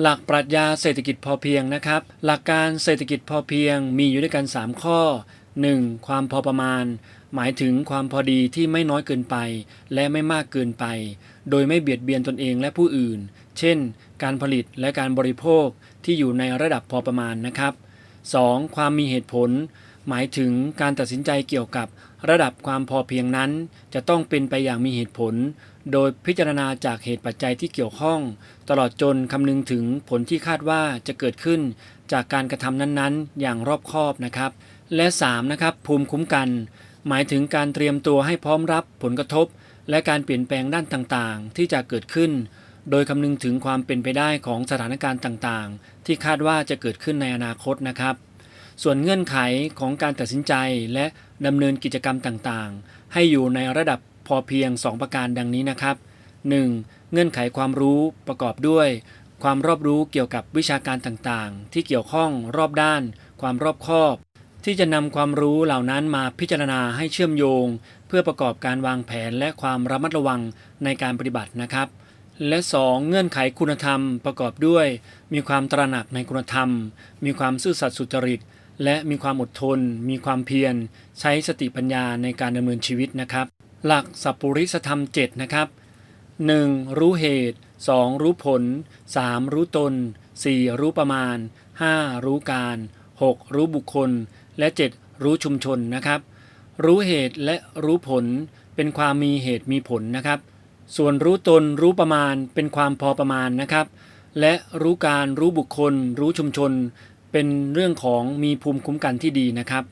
หลักปรัชญาเศรษฐกิจพอเพียงนะครับ หลักการเศรษฐกิจพอเพียงมีอยู่ด้วยกัน 3 ข้อ 1. ความพอประมาณ หมายถึงความพอดีที่ไม่น้อยเกินไป และไม่มากเกินไป โดยไม่เบียดเบียนตนเองและผู้อื่น เช่น การผลิตและการบริโภคที่อยู่ในระดับพอประมาณนะครับ 2. ความมีเหตุผล หมายถึงการตัดสินใจเกี่ยวกับระดับความพอเพียงนั้น จะต้องเป็นไปอย่างมีเหตุผล โดยพิจารณาจากเหตุปัจจัยที่เกี่ยวข้อง ตลอดจนคำนึงถึงผลที่คาดว่าจะเกิดขึ้น จากการกระทำนั้นๆ อย่างรอบคอบนะครับ และ 3. นะครับภูมิคุ้มกัน หมายถึงการเตรียมตัวให้พร้อมรับผลกระทบ และการเปลี่ยนแปลงด้านต่างๆ ที่จะเกิดขึ้น โดยคำนึงถึงความเป็นไปได้ของสถานการณ์ต่างๆ ที่คาดว่าจะเกิดขึ้นในอนาคตนะครับ ส่วนเงื่อนไขของการตัดสินใจและดำเนินกิจกรรมต่างๆ ให้อยู่ในระดับพอเพียง 2 ประการดังนี้นะครับ 1. เงื่อนไขความรู้ประกอบด้วย ความรอบรู้เกี่ยวกับวิชาการต่างๆ ที่เกี่ยวข้องรอบด้าน ความรอบคอบ ที่จะนำความรู้เหล่านั้นมาพิจารณาให้เชื่อมโยง เพื่อประกอบการวางแผนและความระมัดระวังในการปฏิบัตินะครับ และ 2. เงื่อนไขคุณธรรมประกอบด้วย มีความตระหนักในคุณธรรม มีความซื่อสัตย์สุจริต และมีความอดทน มีความเพียร ใช้สติปัญญาในการดำเนินชีวิตนะครับ หลักสัพปริสธรรม 7 นะครับ 1. รู้เหตุ 2. รู้ผล 3. รู้ตน 4. รู้ประมาณ 5. รู้การ 6. รู้บุคคล และ 7. รู้ชุมชนนะครับ รู้เหตุและรู้ผลเป็นความมีเหตุมีผลนะครับ ส่วนรู้ตนรู้ประมาณเป็นความพอประมาณนะครับ และรู้การรู้บุคคล รู้ชุมชน เป็นเรื่องของมีภูมิคุ้มกันที่ดีนะครับ